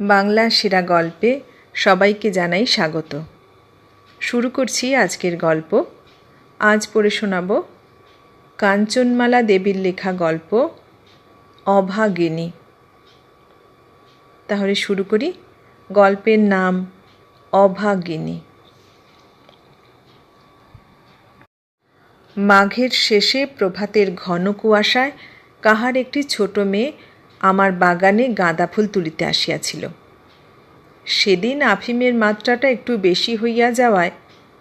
বাংলা সেরা গল্পে সবাইকে জানাই স্বাগত। শুরু করছি আজকের গল্প। আজ পড়ে শোনাব কাঞ্চনমালা দেবীর লেখা গল্প, অভাগিনী। তাহলে শুরু করি। গল্পের নাম, অভাগিনী। মাঘের শেষে প্রভাতের ঘন কুয়াশায় কাহার একটি ছোট মেয়ে আমার বাগানে গাঁদা ফুল তুলিতে আসিয়াছিল। সেদিন আফিমের মাত্রাটা একটু বেশি হইয়া যাওয়ায়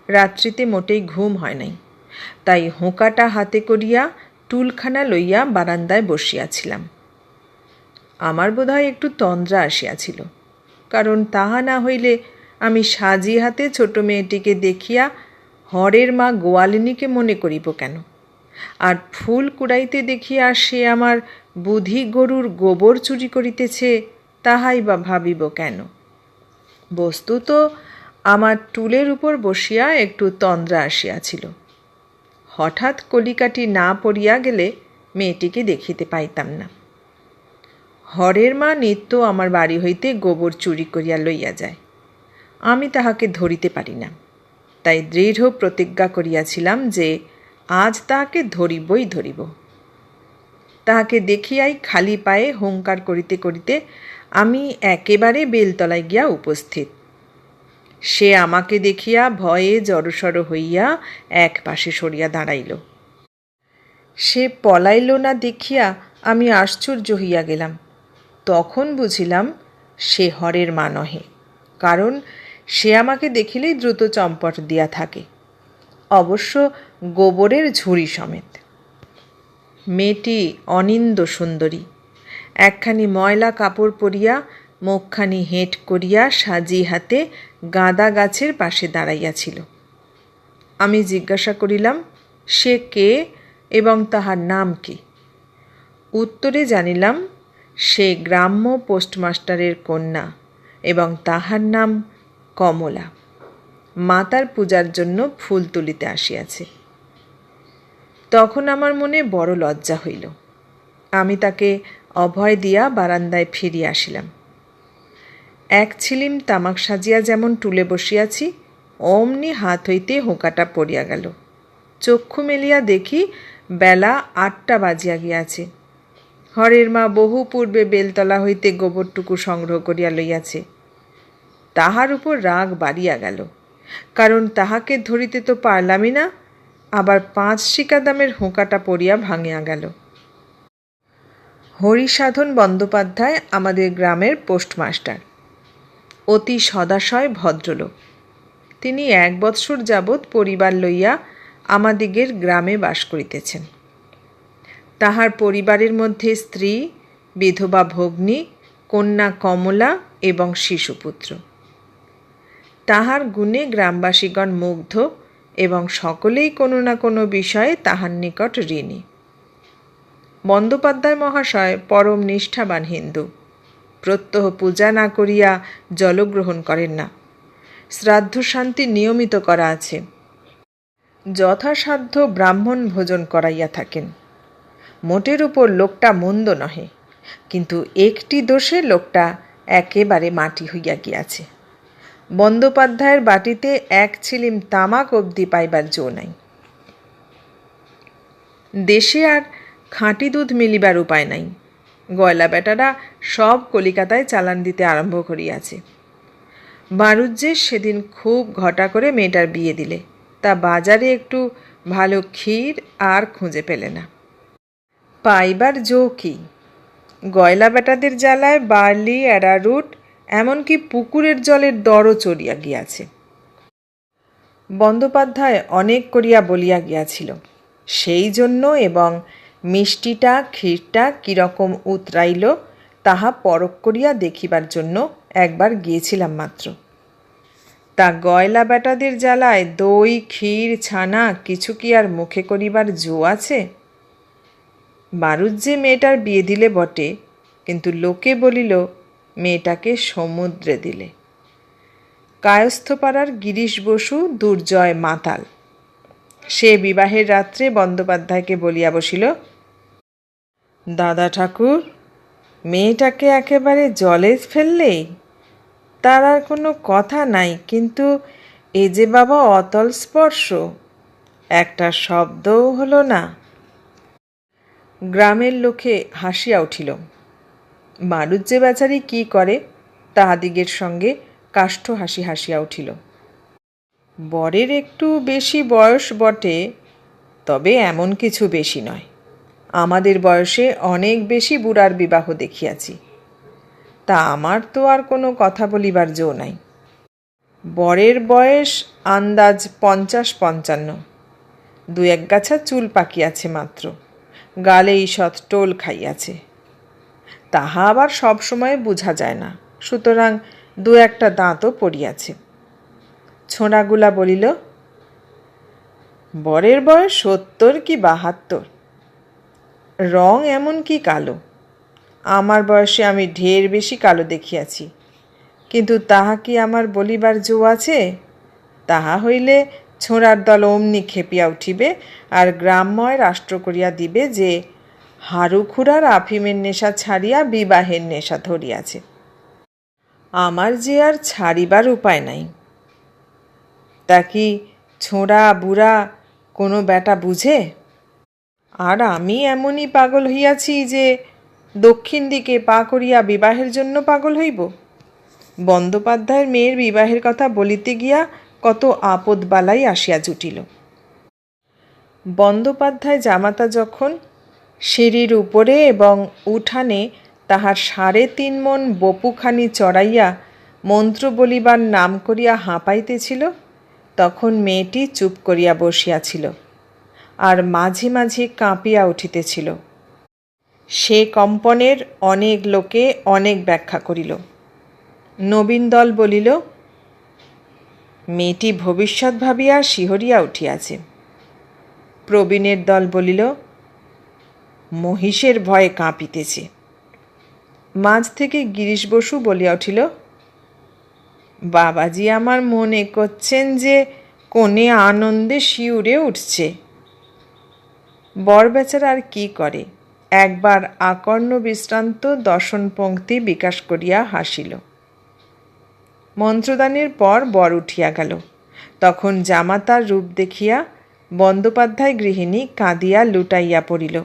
রাত্রিতে মোটেই ঘুম হয় নাই। তাই হোঁকাটা হাতে করিয়া টুলখানা লইয়া বারান্দায় বসিয়াছিলাম। আমার বোধহয় একটু তন্দ্রা আসিয়াছিল, কারণ তাহা না হইলে আমি সাজি হাতে ছোট মেয়েটিকে দেখিয়া হরের মা গোয়ালিনীকে মনে করিব কেন? আর ফুল কুড়াইতে দেখিয়া সে আমার বুধি গরুর গোবর চুরি করিতেছে, তাহাই বা ভাবিব কেন? বস্তুত আমার টুলের উপর বসিয়া একটু তন্দ্রা আসিয়াছিল। হঠাৎ কলিকাটি না পড়িয়া গেলে মেয়েটিকে দেখিতে পাইতাম না। হরের মা নিত্য আমার বাড়ি হইতে গোবর চুরি করিয়া লইয়া যায়। আমি তাহাকে ধরিতে পারি না। তাই দৃঢ় প্রতিজ্ঞা করিয়াছিলাম যে আজ তাহাকে ধরিবই ধরিব। তাহাকে দেখিয়াই খালি পায়ে হুঙ্কার করিতে করিতে আমি একেবারে বেলতলায় গিয়া উপস্থিত। সে আমাকে দেখিয়া ভয়ে জড়সড় হইয়া এক পাশে সরিয়া দাঁড়াইল। সে পলাইল না দেখিয়া আমি আশ্চর্য হইয়া গেলাম। তখন বুঝিলাম সে হরের মা নহে, কারণ সে আমাকে দেখিলেই দ্রুত চম্পট দিয়া থাকে। অবশ্য গোবরের ঝুড়ি সমেত। মেয়েটি অনিন্দ সুন্দরী। একখানি ময়লা কাপড় পরিয়া মুখখানি হেঁট করিয়া সাজি হাতে গাঁদা গাছের পাশে দাঁড়াইয়াছিল। আমি জিজ্ঞাসা করিলাম, সে কে এবং তাহার নাম কি? উত্তরে জানিলাম, সে গ্রাম্য পোস্টমাস্টারের কন্যা এবং তাহার নাম কমলা। মাতার পূজার জন্য ফুল তুলিতে আসিয়াছে। তখন আমার মনে বড় লজ্জা হইল। আমি তাকে অভয় দিয়া বারান্দায় ফিরিয়া আসিলাম। এক ছিলিম তামাক সাজিয়া যেমন টুলে বসিয়াছি, অমনি হাত হইতে হোঁকাটা পড়িয়া গেল। চক্ষু মেলিয়া দেখি বেলা আটটা বাজিয়া গিয়াছে। হরের মা বহু পূর্বে বেলতলা হইতে গোবরটুকু সংগ্রহ করিয়া লইয়াছে। তাহার উপর রাগ বাড়িয়া গেল। কারণ তাহাকে ধরিতে তো পারলামই না, আবার পাঁচ শিকা দামের হোঁকাটা পড়িয়া ভাঙিয়া গেল। হরিসাধন বন্দ্যোপাধ্যায় আমাদের গ্রামের পোস্টমাস্টার, অতি সদাশয় ভদ্রলোক। তিনি এক বৎসর যাবৎ পরিবার লইয়া আমাদিগের গ্রামে বাস করিতেছেন। তাহার পরিবারের মধ্যে স্ত্রী, বিধবা ভগ্নী, কন্যা কমলা এবং শিশুপুত্র। তাহার গুণে গ্রামবাসীগণ মুগ্ধ এবং সকলেই কোনো না কোনো বিষয়ে তাহার নিকট ঋণী। বন্দ্যোপাধ্যায় মহাশয় পরম নিষ্ঠাবান হিন্দু। প্রত্যহ পূজা না করিয়া জলগ্রহণ করেন না। শ্রাদ্ধ শান্তি নিয়মিত করা আছে। যথাসাধ্য ব্রাহ্মণ ভোজন করাইয়া থাকেন। মোটের উপর লোকটা মন্দ নহে, কিন্তু একটি দোষে লোকটা একেবারে মাটি হইয়া গিয়াছে। বন্দ্যোপাধ্যায়ের বাটিতে এক ছিলিম তামাক অবধি পাইবার জো নাই। দেশে আর খাঁটি দুধ মিলিবার উপায় নাই। গয়লা বেটারা সব কলিকাতায় চালান দিতে আরম্ভ করিয়াছে। বারুজ্যের সেদিন খুব ঘটা করে মেয়েটার বিয়ে দিলে। তা বাজারে একটু ভালো ক্ষীর আর খুঁজে পেলে না। পাইবার জো কি? গয়লা বেটাদের জ্বালায় বার্লি, অ্যারারুট এমনকি পুকুরের জলের দরও চড়িয়া গিয়াছে। বন্দ্যোপাধ্যায় অনেক করিয়া বলিয়া গিয়াছিল, সেই জন্য এবং মিষ্টিটা, ক্ষীরটা কীরকম উতরাইল তাহা পরক করিয়া দেখিবার জন্য একবার গিয়েছিলাম মাত্র। তা গয়লা বেটাদের জ্বালায় দই, ক্ষীর, ছানা কিছু কি আর মুখে করিবার জো আছে? বারুজ্জে মেয়েটার বিয়ে দিলে বটে, কিন্তু লোকে বলিল মেয়েটাকে সমুদ্রে দিলে। কায়স্থপাড়ার গিরিশ বসু দুর্জয় মাতাল। সে বিবাহের রাত্রে বন্দ্যোপাধ্যায়কে বলিয়া বসিল, দাদা ঠাকুর, মেয়েটাকে একেবারে জলে ফেললেই তার আর কোনো কথা নাই, কিন্তু এ যে বাবা অতল স্পর্শ, একটা শব্দও হলো না। গ্রামের লোকে হাসিয়া উঠিল মারুজ্জে বেচারি কি করে? তাহাদিগের সঙ্গে কাষ্ঠ হাসি হাসিয়া উঠিল। বরের একটু বেশি বয়স বটে, তবে এমন কিছু বেশি নয়। আমাদের বয়সে অনেক বেশি বুড়ার বিবাহ দেখিয়াছি। তা আমার তো আর কোনো কথা বলিবার জো নাই। বরের বয়স আন্দাজ পঞ্চাশ পঞ্চান্ন। দু এক গাছা চুল পাকিয়াছে মাত্র। গালে ঈষৎ টোল খাইয়াছে। তাহা আবার সব সময় বোঝা যায় না। সুতরাং দু একটা দাঁতও পড়িয়াছে। ছোঁড়াগুলা বলিল, বরের বয়স সত্তর কি বাহাত্তর? রং এমন কি কালো? আমার বয়সে আমি ঢের বেশি কালো দেখিয়াছি। কিন্তু তাহা কি আমার বলিবার জো আছে? তাহা হইলে ছোঁড়ার দল অমনি খেপিয়া উঠিবে আর গ্রামময় রাষ্ট্র করিয়া দিবে যে হারুখুড়ার আফিমের নেশা ছাড়িয়া বিবাহের নেশা ধরিয়াছে। আমার যে আর ছাড়িবার উপায় নাই। তা কি ছোঁড়া বুড়া কোনো বেটা বুঝে? আর আমি এমনই পাগল হইয়াছি যে দক্ষিণ দিকে পা করিয়া বিবাহের জন্য পাগল হইব? বন্দ্যোপাধ্যায়ের মেয়ের বিবাহের কথা বলিতে গিয়া কত আপদ বালাই আসিয়া জুটিল। বন্দ্যোপাধ্যায় জামাতা যখন সিঁড়ির উপরে এবং উঠানে তাহার সাড়ে তিন মন বপুখানি চড়াইয়া মন্ত্র বলিবার নাম করিয়া হাঁপাইতেছিল, তখন মেয়েটি চুপ করিয়া বসিয়াছিল আর মাঝে মাঝে কাঁপিয়া উঠিতেছিল। সে কম্পনের অনেক লোকে অনেক ব্যাখ্যা করিল। নবীন দল বলিল, মেয়েটি ভবিষ্যৎ ভাবিয়া শিহরিয়া উঠিয়াছে। প্রবীণের দল বলিল মহিষের ভয়ে কাঁপিতেছে। মাঝ থেকে গিরিশ বসু বলিয়া উঠিল, বাবাজি আমার মনে করছেন যে কোণে আনন্দে শিউরে উঠছে। বর বেচারা আর কি করে? একবার আকর্ণ বিশ্রান্ত দর্শন পঙ্ক্তি বিকাশ করিয়া হাসিল। মন্ত্রদানের পর বর উঠিয়া গেল। তখন জামাতার রূপ দেখিয়া বন্দ্যোপাধ্যায় গৃহিণী কাঁদিয়া লুটাইয়া পড়িল।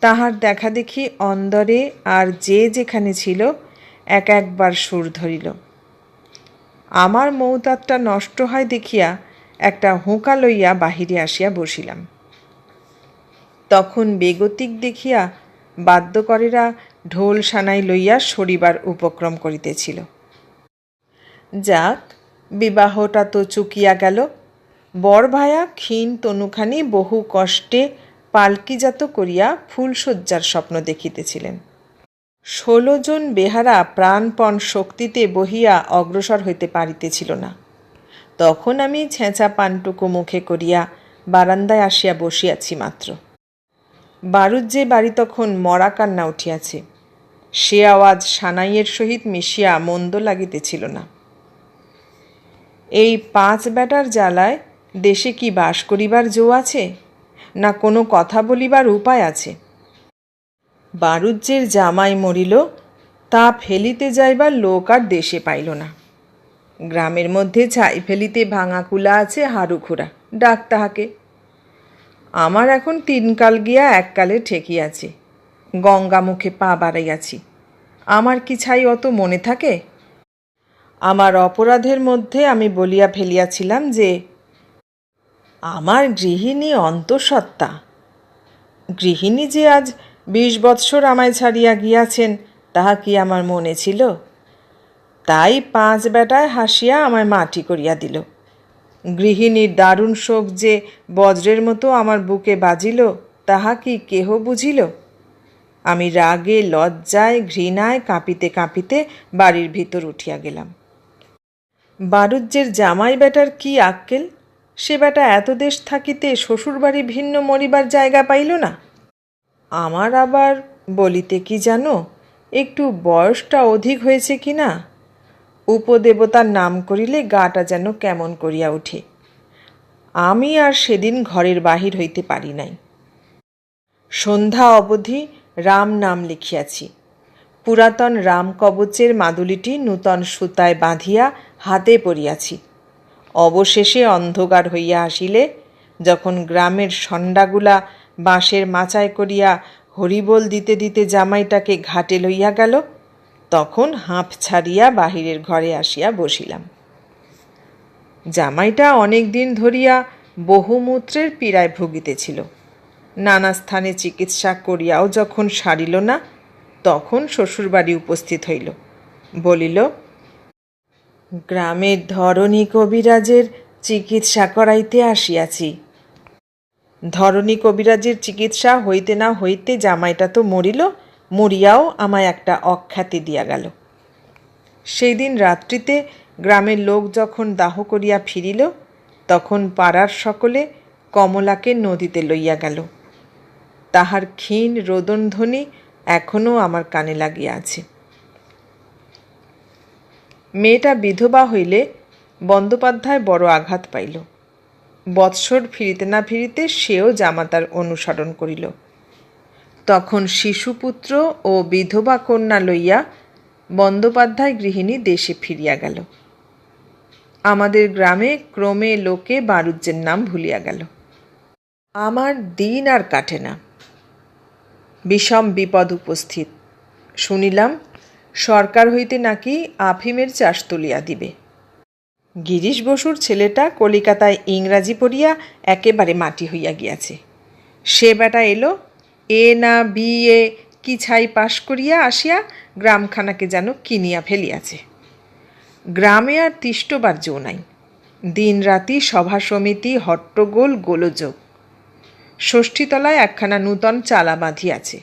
তাহার দেখা দেখি অন্দরে আর যে যেখানে ছিল, এক একবার সুর ধরিল। আমার মৌতাতটা নষ্ট হয় দেখিয়া একটা হুঁকা লইয়া বাহিরে আসিয়া বসিলাম। তখন বেগতিক দেখিয়া বাদ্যকরেরা ঢোল সানাই লইয়া সরিবার উপক্রম করিতেছিল। যাক, বিবাহটা তো চুকিয়া গেল। বর ভায়া ক্ষীণ তনুখানি বহু কষ্টে পালকিজাত করিয়া ফুলশয্যার স্বপ্ন দেখিতেছিলেন। ষোলো জন বেহারা প্রাণপণ শক্তিতে বহিয়া অগ্রসর হইতে পারিতেছিল না। তখন আমি ছেঁচা পানটুকু মুখে করিয়া বারান্দায় আসিয়া বসিয়াছি মাত্র। বারুদ যে বাড়ি তখন মরা কান্না উঠিয়াছে। সে আওয়াজ সানাইয়ের সহিত মিশিয়া মন্দ লাগিতেছিল না। এই পাঁচ বেটার জ্বালায় দেশে কি বাস করিবার জো আছে? না কোনো কথা বলিবার উপায় আছে? বারুজ্যের জামাই মরিল, তা ফেলিতে যাইবার লোক আর দেশে পাইল না। গ্রামের মধ্যে ছাই ফেলিতে ভাঙা কুলা আছে হারুখুরা ডাক তাহাকে। আমার এখন তিনকাল গিয়া এককালে ঠেকিয়াছে, গঙ্গা মুখে পা বাড়াইয়াছি। আমার কি ছাই অত মনে থাকে? আমার অপরাধের মধ্যে আমি বলিয়া ফেলিয়াছিলাম যে আমার গৃহিণী অন্তঃসত্ত্বা। গৃহিণী যে আজ বিশ বৎসর আমায় ছাড়িয়া গিয়াছেন, তাহা কি আমার মনে ছিল? তাই পাঁচ বেটায় হাসিয়া আমায় মাটি করিয়া দিল। গৃহিণীর দারুণ শোক যে বজ্রের মতো আমার বুকে বাজিল, তাহা কি কেহ বুঝিল? আমি রাগে, লজ্জায়, ঘৃণায় কাঁপিতে কাঁপিতে বাড়ির ভিতর উঠিয়া গেলাম। বারুজ্যের জামাই বেটার কি আক্কেল? সে বেটা এত দেশ থাকিতে শ্বশুরবাড়ি ভিন্ন মরিবার জায়গা পাইল না? আমার আবার বলিতে কি জানো, একটু বয়সটা অধিক হয়েছে কি না? উপদেবতার নাম করিলে গাটা যেন কেমন করিয়া ওঠে আমি আর সেদিন ঘরের বাহির হইতে পারি নাই। সন্ধ্যা অবধি রাম নাম লিখিয়াছি। পুরাতন রামকবচের মাদুলিটি নূতন সুতায় বাঁধিয়া হাতে পরিয়াছি অবশেষে অন্ধকার হইয়া আসিলে, যখন গ্রামের সন্ডাগুলা বাঁশের মাচায় করিয়া হরিবোল দিতে দিতে জামাইটাকে ঘাটে লইয়া গেল, তখন হাঁপ ছাড়িয়া বাহিরের ঘরে আসিয়া বসিলাম। জামাইটা অনেক দিন ধরিয়া বহুমূত্রের পীড়ায় ভুগিতেছিল। নানা স্থানে চিকিৎসা করিয়াও যখন সারিল না, তখন শ্বশুরবাড়ি উপস্থিত হইল। বলিল গ্রামের ধরণী কবিরাজের চিকিৎসা করাইতে আসিয়াছি। ধরণী কবিরাজের চিকিৎসা হইতে না হইতে জামাইটা তো মরিল, মরিয়াও আমায় একটা অখ্যাতি দিয়া গেল। সেই দিন রাত্রিতে গ্রামের লোক যখন দাহ করিয়া ফিরিল, তখন পাড়ার সকলে কমলাকে নদীতে লইয়া গেল। তাহার ক্ষীণ রোদনধ্বনি এখনও আমার কানে লাগিয়া আছে। মেয়েটা বিধবা হইলে বন্দ্যোপাধ্যায় বড় আঘাত পাইল। বৎসর ফিরিতে না ফিরিতে সেও জামাতার অনুসরণ করিল। তখন শিশুপুত্র ও বিধবা কন্যা লইয়া বন্দ্যোপাধ্যায় গৃহিণী দেশে ফিরিয়া গেল। আমাদের গ্রামে ক্রমে লোকে বারুজ্যের নাম ভুলিয়া গেল। আমার দিন আর কাটে না। বিষম বিপদ উপস্থিত। শুনিলাম সরকার হইতে নাকি আফিমের চাষ তুলিয়া দিবে। গিরিশ বসুর ছেলেটা কলিকাতায় ইংরাজি পড়িয়া একেবারে মাটি হইয়া গিয়াছে। সে বেটা এলো, এ না, বি, এ, কি ছাই পাশ করিয়া আসিয়া গ্রামখানাকে যেন কিনিয়া ফেলিয়াছে। গ্রামে আর তিষ্টবার জো নাই। দিন রাতি সভা সমিতি, হট্টগোল, গোলযোগ। ষষ্ঠীতলায় একখানা নূতন চালা বাঁধিয়াছে।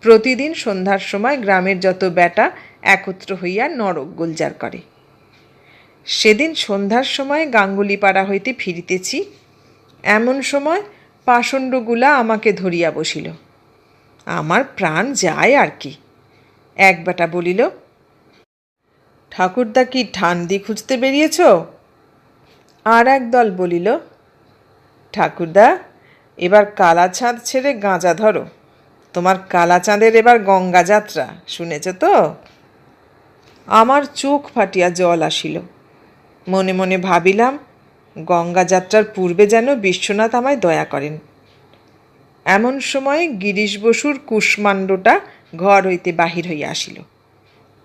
প্রতিদিন সন্ধ্যার সময় গ্রামের যত বেটা একত্র হইয়া নরক গুলজার করে। সেদিন সন্ধ্যার সময় গাঙ্গুলিপাড়া হইতে ফিরিতেছি, এমন সময় পাষণ্ডগুলা আমাকে ধরিয়া বসিল। আমার প্রাণ যায় আর কি। এক বেটা বলিল, ঠাকুরদা কি ঠান্দি খুঁজতে বেরিয়েছ? আর এক দল বলিল, ঠাকুরদা, এবার কালা চাঁদ ছেড়ে গাঁজা ধরো। তোমার কালাচাঁদের এবার গঙ্গা যাত্রা, শুনেছ তো? আমার চোখ ফাটিয়া জল আসিল। মনে মনে ভাবিলাম, গঙ্গা যাত্রার পূর্বে যেন বিশ্বনাথ আমায় দয়া করেন। এমন সময় গিরিশ বসুর কুষ্মাণ্ডটা ঘর হইতে বাহির হইয়া আসিল।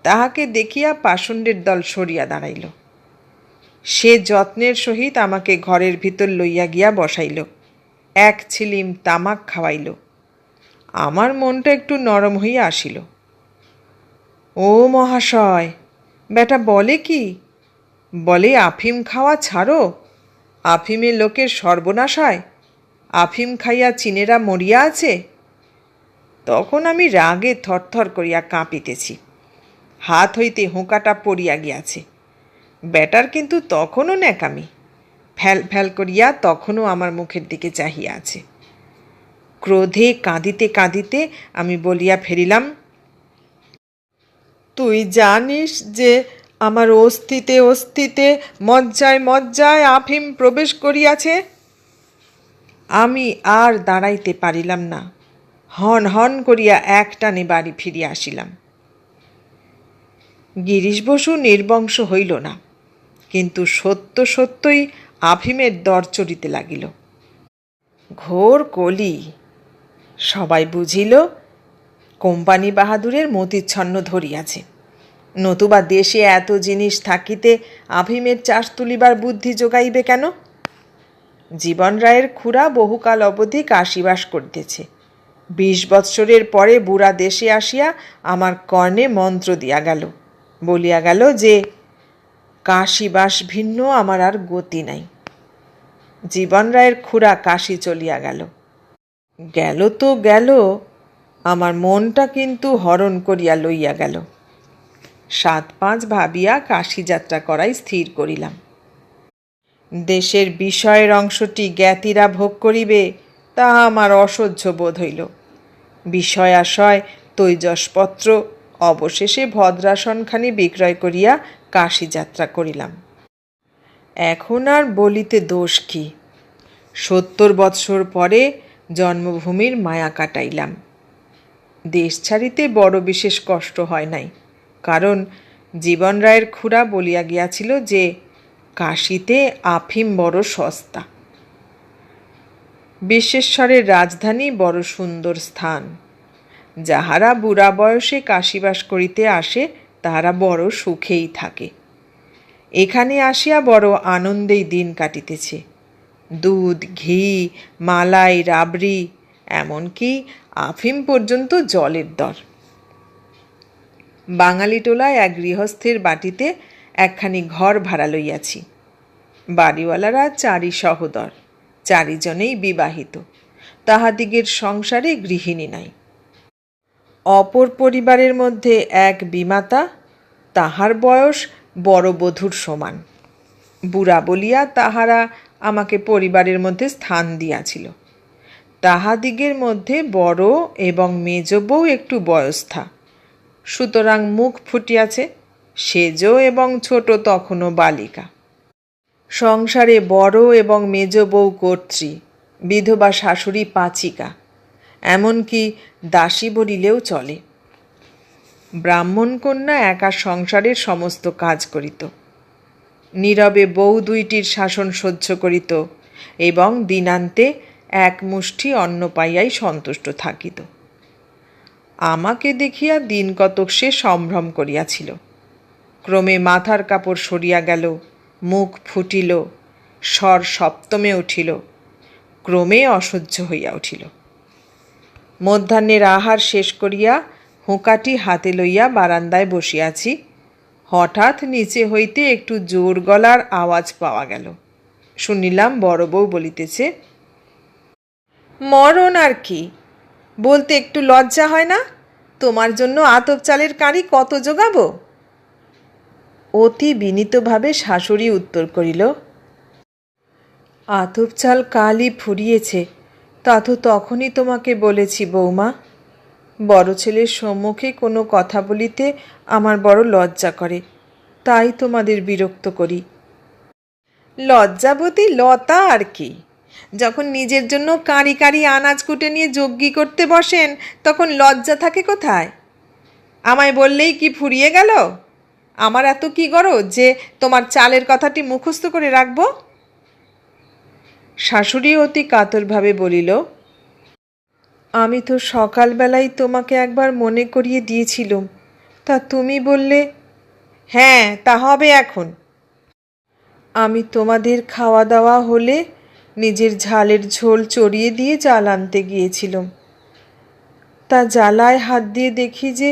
তাহাকে দেখিয়া পাষণ্ডের দল সরিয়া দাঁড়াইল। সে যত্নের সহিত আমাকে ঘরের ভিতর লইয়া গিয়া বসাইল। এক ছিলিম তামাক খাওয়াইল। আমার মনটা একটু নরম হইয়া আসিল। ও মহাশয় বেটা বলে কি? বলে আফিম খাওয়া ছাড়ো। আফিমে লোকের সর্বনাশ হয় আফিম খাইয়া চিনেরা মরিয়া আছে। তখন আমি রাগে থরথর করিয়া কাঁপিতেছি। হাত হইতে হোঁকাটা পড়িয়া গিয়াছে। ব্যাটার কিন্তু তখনও ন্যাকামি। ফ্যাল ফ্যাল করিয়া তখনও আমার মুখের দিকে চাহিয়া আছে। ক্রোধে কাঁদিতে কাঁদিতে আমি বলিয়া ফেরিলাম, তুই জানিস যে আমার অস্থিতে অস্থিতে মজ্জায় মজ্জায় আফিম প্রবেশ করিয়াছে? আমি আর দাঁড়াইতে পারিলাম না। হন হন করিয়া এক টানে বাড়ি ফিরিয়া আসিলাম। গিরিশ বসু নির্বংশ হইল না, কিন্তু সত্য সত্যই আফিমের দর চড়িতে লাগিল। ঘোর কলি! সবাই বুঝিল, কোম্পানি বাহাদুরের মতিচ্ছন্ন ধরিয়াছে। নতুবা দেশে এত জিনিস থাকিতে আফিমের চাষ তুলিবার বুদ্ধি যোগাইবে কেন? জীবন রায়ের খুড়া বহুকাল অবধি কাশিবাস করিতেছে। বিশ বৎসরের পরে বুড়া দেশে আসিয়া আমার কর্ণে মন্ত্র দিয়া গেল। বলিয়া গেল যে, কাশিবাস ভিন্ন, আমার আর গতি নাই। জীবন রায়ের খুড়া কাশি চলিয়া গেল। গেল তো গেল, আমার মনটা কিন্তু হরণ করিয়া লইয়া গেল। সাত পাঁচ ভাবিয়া কাশী যাত্রা করাই স্থির করিলাম। দেশের বিষয়ের অংশটি জ্ঞাতিরা ভোগ করিবে তাহা আমার অসহ্য বোধ হইল। বিষয় আশয় তৈজসপত্র, অবশেষে ভদ্রাসনখানি বিক্রয় করিয়া কাশী যাত্রা করিলাম। এখন আর বলিতে দোষ কি? সত্তর বৎসর পরে জন্মভূমির মায়া কাটাইলাম। দেশ ছাড়িতে বড় বিশেষ কষ্ট হয় নাই, কারণ জীবন রায়ের খুড়া বলিয়া গিয়াছিল যে, কাশিতে আফিম বড় সস্তা। বিশ্বেশ্বরের রাজধানী বড় সুন্দর স্থান। যাহারা বুড়া বয়সে কাশিবাস করিতে আসে, তাহারা বড় সুখেই থাকে। এখানে আসিয়া বড় আনন্দেই দিন কাটিতেছে। দুধ, ঘি, মালাই, রাবড়ি, এমনকি আফিম পর্যন্ত জলের দর। বাঙালি টোলায় এক গৃহস্থের বাটিতে একখানি ঘর ভাড়া লইয়াছি। বাড়িওয়ালারা চারি সহদর, চারিজনেই বিবাহিত। তাহাদিগের সংসারে গৃহিণী নাই। অপর পরিবারের মধ্যে এক বিমাতা, তাহার বয়স বড় বধূর সমান। বুড়া বলিয়া তাহারা আমাকে পরিবারের মধ্যে স্থান দিয়াছিল। তাহাদিগের মধ্যে বড় এবং মেজ বউ একটু বয়স্থা। সুতরাং মুখ ফুটিয়াছে, সেজ এবং ছোট তখনও বালিকা। সংসারে বড় এবং মেজ বউ কর্ত্রী, বিধবা শাশুড়ি পাচিকা, এমনকি দাসী বলিলেও চলে। ব্রাহ্মণ কন্যা একা সংসারের সমস্ত কাজ করিত। নীরবে বউ দুইটির শাসন সহ্য করিত এবং দিনান্তে এক মুষ্টি অন্ন পাইয়াই সন্তুষ্ট থাকিত। আমাকে দেখিয়া দিন কতক সে সম্ভ্রম করিয়াছিল। ক্রমে মাথার কাপড় সরিয়া গেল, মুখ ফুটিল, স্বর সপ্তমে উঠিল, ক্রমে অসহ্য হইয়া উঠিল। মধ্যাহ্নের আহার শেষ করিয়া হুঁকাটি হাতে লইয়া বারান্দায় বসিয়াছি হঠাৎ নিচে হইতে একটু জোর গলার আওয়াজ পাওয়া গেল। শুনিলাম বড় বউ বলিতেছে, মরণ আর কি? বলতে একটু লজ্জা হয় না? তোমার জন্য আতপ চালের কাঁড়ি কত জোগাবো? অতি বিনীতভাবে শাশুড়ি উত্তর করিল, আতপ চাল কালই ফুরিয়েছে, তা তো তখনই তোমাকে বলেছি বৌমা। বড় ছেলের সম্মুখে কোনো কথা বলিতে আমার বড় লজ্জা করে। তাই তোমাদের বিরক্ত করি। লজ্জাবতী লতা আর কি? যখন নিজের জন্য কাঁড়ি কাঁড়ি আনাজ কুটে নিয়ে যজ্ঞি করতে বসেন, তখন লজ্জা থাকে কোথায়? আমায় বললেই কি ফুরিয়ে গেল? আমার এত কি গরজ যে তোমার চালের কথাটি মুখস্থ করে রাখব? শাশুড়ি অতি কাতরভাবে বলিল আমি তো সকালবেলায় তোমাকে একবার মনে করিয়ে দিয়েছিলুম। তা তুমি বললে হ্যাঁ তা হবে এখন। আমি তোমাদের খাওয়া দাওয়া হলে নিজের ঝালের ঝোল চড়িয়ে দিয়ে জাল আনতে গিয়েছিলাম। তা জ্বালায় হাত দিয়ে দেখি যে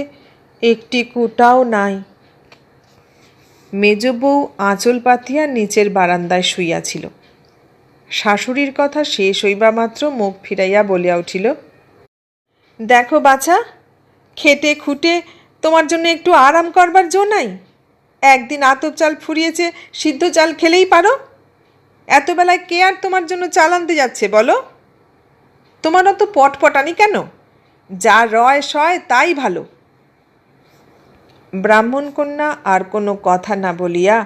একটি কুটাও নাই। মেজ বউ আঁচল পাতিয়া নিচের বারান্দায় শুইয়াছিল। শাশুড়ির কথা শেষ হইবা মাত্র মুখ ফিরাইয়া বলিয়া উঠিল দেখো বাছা, খেটে খুঁটে তোমার জন্য একটু আরাম করবার জো নাই। একদিন আতপ চাল ফুরিয়েছে, সিদ্ধ চাল খেলেই পারো। এত বেলায় কে আর তোমার জন্য চাল আনতে যাচ্ছে বলো? তোমার অত পটপটানি কেন? যা রয় সয় তাই ভালো। ব্রাহ্মণ কন্যা আর কোনো কথা না বলিয়া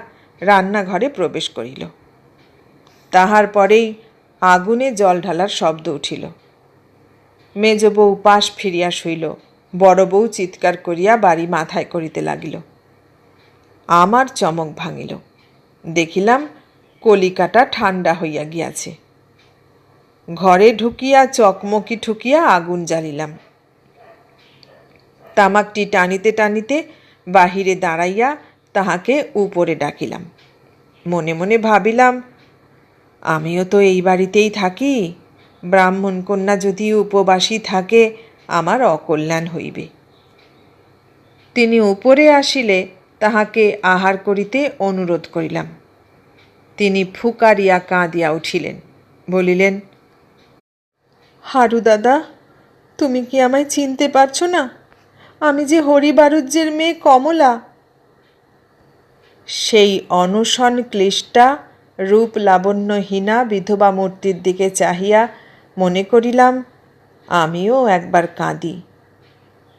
রান্নাঘরে প্রবেশ করিল। তাহার পরেই আগুনে জল ঢালার শব্দ উঠিল। মেজ বউ পাশ ফিরিয়া শুইল। বড় বউ চিৎকার করিয়া বাড়ি মাথায় করিতে লাগিল। আমার চমক ভাঙিল। দেখিলাম কলিকাটা ঠান্ডা হইয়া গিয়াছে। ঘরে ঢুকিয়া চকমকি ঠুকিয়া আগুন জ্বালিলাম। তামাকটি টানিতে টানিতে বাহিরে দাঁড়াইয়া তাহাকে উপরে ডাকিলাম। মনে মনে ভাবিলাম, আমিও তো এই বাড়িতেই থাকি। ব্রাহ্মণ কন্যা যদি উপবাসী থাকে, আমার অকল্যাণ হইবে। তিনি উপরে আসিলে তাহাকে আহার করিতে অনুরোধ করিলাম। তিনি ফুকারিয়া কাঁদিয়া উঠিলেন, বলিলেন, হারু দাদা, তুমি কি আমায় চিনতে পারছ না? আমি যে হরিবারুজ্যের মেয়ে কমলা সেই অনশন ক্লিষ্টা রূপ লাবণ্যহীনা বিধবা মূর্তির দিকে চাহিয়া মনে করিলাম, আমিও একবার কাঁদি।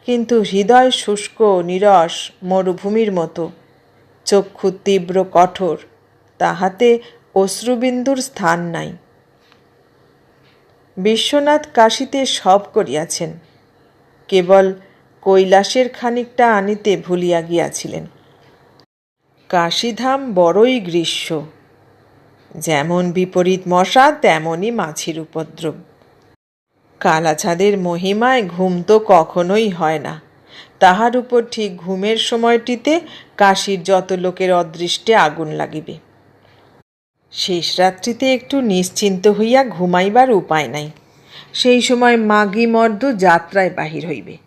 কিন্তু হৃদয় শুষ্ক, নিরস মরুভূমির মতো, চক্ষু তীব্র কঠোর, তাহাতে অশ্রুবিন্দুর স্থান নাই। বিশ্বনাথ কাশীতে সব করিয়াছেন, কেবল কৈলাসের খানিকটা আনিতে ভুলিয়া গিয়াছিলেন। কাশীধাম বড়ই গ্রীষ্ম, যেমন বিপরীত মশা, তেমনই মাছির উপদ্রব। কালাছাদের মহিমায় ঘুম তো কখনোই হয় না। তাহার উপর ঠিক ঘুমের সময়টিতে কাশীর যত লোকের অদৃষ্টে আগুন লাগিবে। শেষ রাত্রিতে একটু নিশ্চিন্ত হইয়া ঘুমাইবার উপায় নাই। সেই সময় মাগি মর্দ যাত্রায় বাহির হইবে।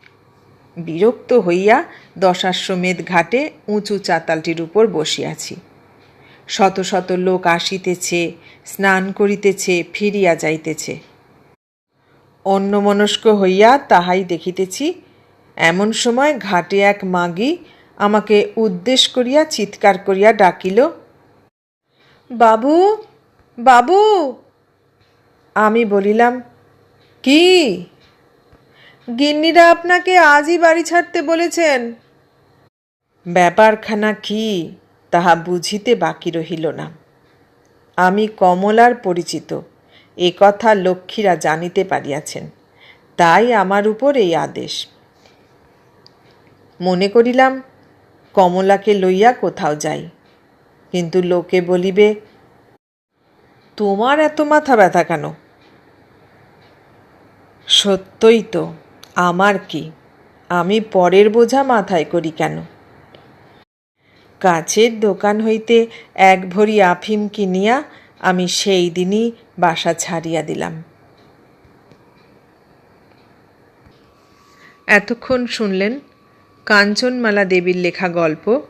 বিরক্ত হইয়া দশাশ্বমেধ ঘাটে উঁচু চাতালটির উপর বসিয়াছি। শত শত লোক আসিতেছে, স্নান করিতেছে, ফিরিয়া যাইতেছে। অন্যমনস্ক হইয়া তাহাই দেখিতেছি। এমন সময় ঘাটে এক মাগি আমাকে উদ্দেশ করিয়া চিৎকার করিয়া ডাকিল, বাবু বাবু! আমি বলিলাম, কি? গিন্নিরা আপনাকে আজই বাড়ি ছাড়তে বলেছেন। ব্যাপারখানা কি? তাহা বুঝিতে বাকি রহিল না। আমি কমলার পরিচিত। এ কথা লক্ষ্মীরা জানিতে পারিয়াছেন। তাই আমার উপর এই আদেশ। মনে করিলাম, কমলাকে লইয়া কোথাও যাই। কিন্তু লোকে বলিবে, তোমার এত মাথা ব্যথা কেন? সত্যই তো, আমার কি? আমি পরের বোঝা মাথায় করি কেন? কাছের দোকান হইতে এক ভরি আফিম কিনিয়া আমি সেই দিনই বাসা ছাড়িয়া দিলাম। এতক্ষণ শুনলেন কাঞ্চনমালা দেবীর লেখা গল্প,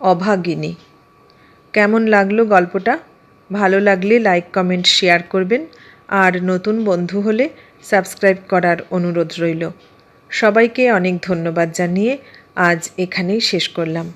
অভাগিনী। কেমন লাগল গল্পটা? ভালো লাগলে লাইক, কমেন্ট, শেয়ার করবেন। আর নতুন বন্ধু হলে সাবস্ক্রাইব করার অনুরোধ রইল। সবাইকে অনেক ধন্যবাদ জানিয়ে আজ এখানেই শেষ করলাম।